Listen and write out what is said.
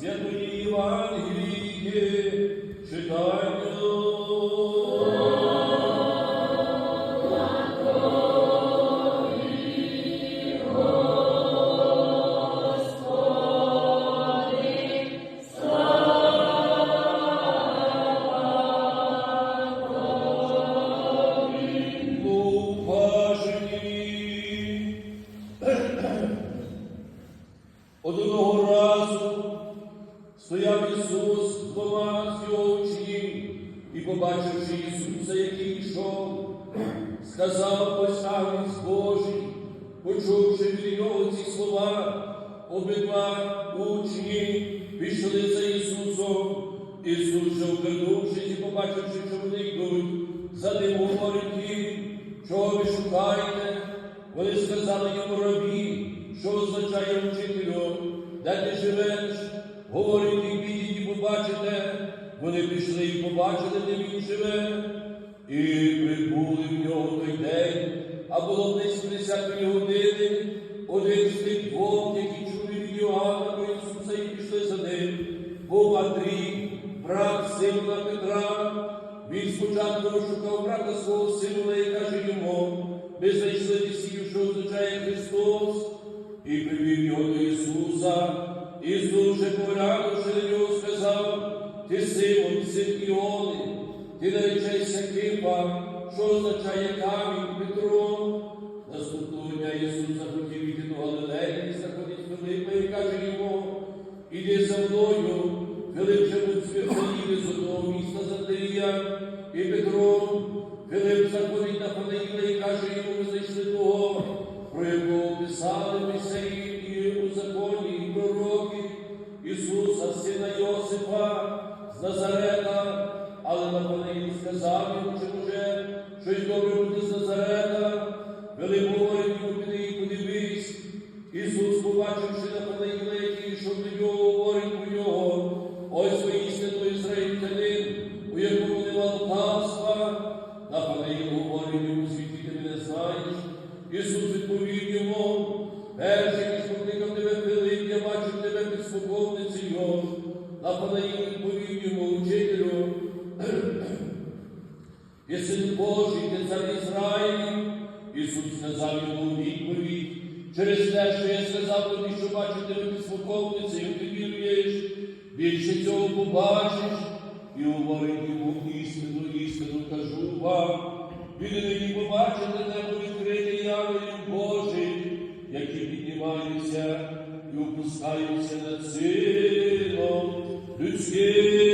Святої Євангелії читання. Стояв Ісус двома з його учнів і, побачивши Ісуса, який йшов, сказав ось агнець Божий, почувши від нього ці слова, обидва учні пішли за Ісусом. Ісус же обернувшись і побачивши, що вони йдуть, за ним говорить їм, чого ви шукаєте? Вони сказали йому рабі, що означає вчителю, де ти живеш? Вони пішли і побачили, де він живе. І прибули в нього той день, а було близько десятої години. Один з тих двох, які чули від Йоанна про Ісуса і пішли за ним, був Андрій, брат Симона Петра. Він спочатку розшукав брата свого Симона і каже йому, ми знайшли Месію, що означає Христос, і привів його до Ісуса. Ісус же поглянувши на нього, Симон, син Іони, ти наречешся Кипа, що означає камінь Петро. Наступного дня Ісус захотів іти до Галилеї, заходить Филипа і каже йому, іди за мною, Филип же був з з одного міста Зандрія, і Петро, Филип заходить на Фанаїла і каже йому, ми знайшли того, про якого писали Мойсеї у законі, і пророки, Ісуса, сина Йосипа, Назарета, але Нафанаїл сказав йому, чи може щось добре буде з Назарета, Велик говорить і подивись. Ісус, побачивши Нафанаїла, який йшов до нього, говорить про нього, ось воістину ізраїльтянин, у якому нема лукавства. Нафанаїл говорить йому, звідки ти мене знаєш. Ісус відповів йому, і син Божий, ти цар Ізраїлів. Ісус сказав йому відповідь, через те, що я сказав тобі, що бачу тебе під смоковницею, ти віруєш, більше цього побачиш, і говорить йому істину, істину кажу вам. Віднині побачите небо відкрите явою Божий, які піднімаються і опускаються над сином людським.